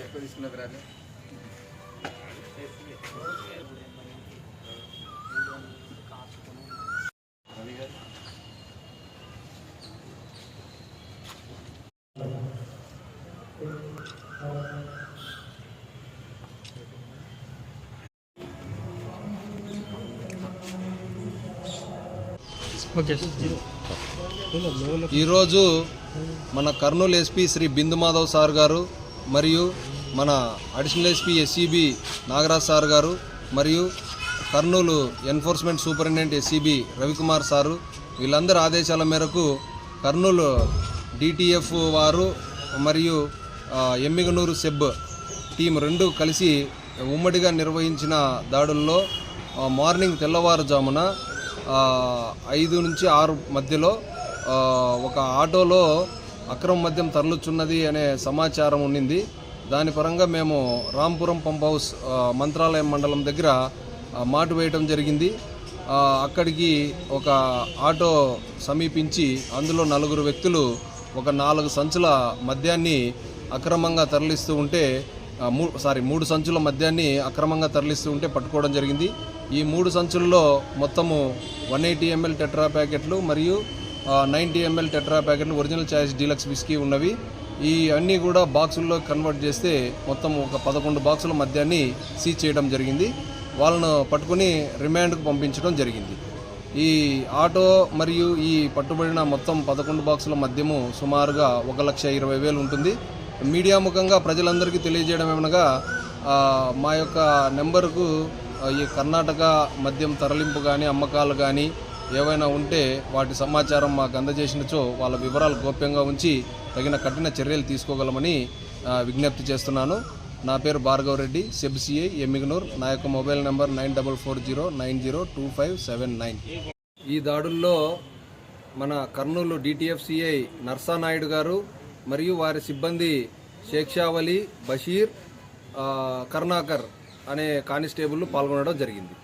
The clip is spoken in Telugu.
ఎక్కువ ఈరోజు మన కర్నూలు ఎస్పీ శ్రీ బిందు మాధవ్ సార్ గారు మరియు మన additional SP SCB Nagaraj sir గారు మరియు Kurnool enforcement superintendent SCB Ravikumar sir వీళ్ళందరి ఆదేశాల మేరకు కర్నూలు డిటిఎఫ్ వారు మరియు ఎమ్మిగనూరు సెబ్ టీం రెండు కలిసి ఉమ్మడిగా నిర్వహించిన దాడుల్లో మార్నింగ్ తెల్లవారుజామున ఐదు నుంచి ఆరు మధ్యలో ఒక ఆటోలో అక్రమ మద్యం తరలుచున్నది అనే సమాచారం ఉండింది. దాని పరంగా మేము రాంపురం పంప్ హౌస్ మంత్రాలయం మండలం దగ్గర మాటు వేయటం జరిగింది. అక్కడికి ఒక ఆటో సమీపించి అందులో నలుగురు వ్యక్తులు ఒక నాలుగు సంచుల మద్యాన్ని అక్రమంగా తరలిస్తూ ఉంటే సారీ మూడు సంచుల మద్యాన్ని అక్రమంగా తరలిస్తూ ఉంటే పట్టుకోవడం జరిగింది. ఈ మూడు సంచుల్లో మొత్తము వన్ ఎయిటీ ఎంఎల్ టెట్రా ప్యాకెట్లు మరియు నైంటీ ఎంఎల్ టెట్రా ప్యాకెట్లు ఒరిజినల్ చాయిస్ డీలక్స్ విస్కీ ఉన్నవి. ఈ అన్నీ కూడా బాక్సుల్లో కన్వర్ట్ చేస్తే మొత్తం ఒక పదకొండు బాక్సుల మద్యాన్ని సీజ్ చేయడం జరిగింది. వాళ్ళను పట్టుకుని రిమాండ్కు పంపించడం జరిగింది. ఈ ఆటో మరియు ఈ పట్టుబడిన మొత్తం పదకొండు బాక్సుల మద్యము సుమారుగా ఒక లక్ష ఇరవై వేలు ఉంటుంది. మీడియా ముఖంగా ప్రజలందరికీ తెలియజేయడం ఏమనగా మా యొక్క నెంబర్కు ఈ కర్ణాటక మద్యం తరలింపు కానీ అమ్మకాలు కానీ ఏవైనా ఉంటే వాటి సమాచారం మాకు అందజేసినచో వాళ్ళ వివరాలు గోప్యంగా ఉంచి తగిన కఠిన చర్యలు తీసుకోగలమని విజ్ఞప్తి చేస్తున్నాను. నా పేరు భార్గవ్ రెడ్డి సెబ్సిఐ ఎమ్మిగనూర్. నా యొక్క mobile number nine double four zero nine zero two five seven nine. ఈ దాడుల్లో మన కర్నూలు డిటిఎఫ్సిఐ నర్సానాయుడు గారు మరియు వారి సిబ్బంది షేక్షావలి బషీర్ కర్ణాకర్ అనే కానిస్టేబుల్ పాల్గొనడం జరిగింది.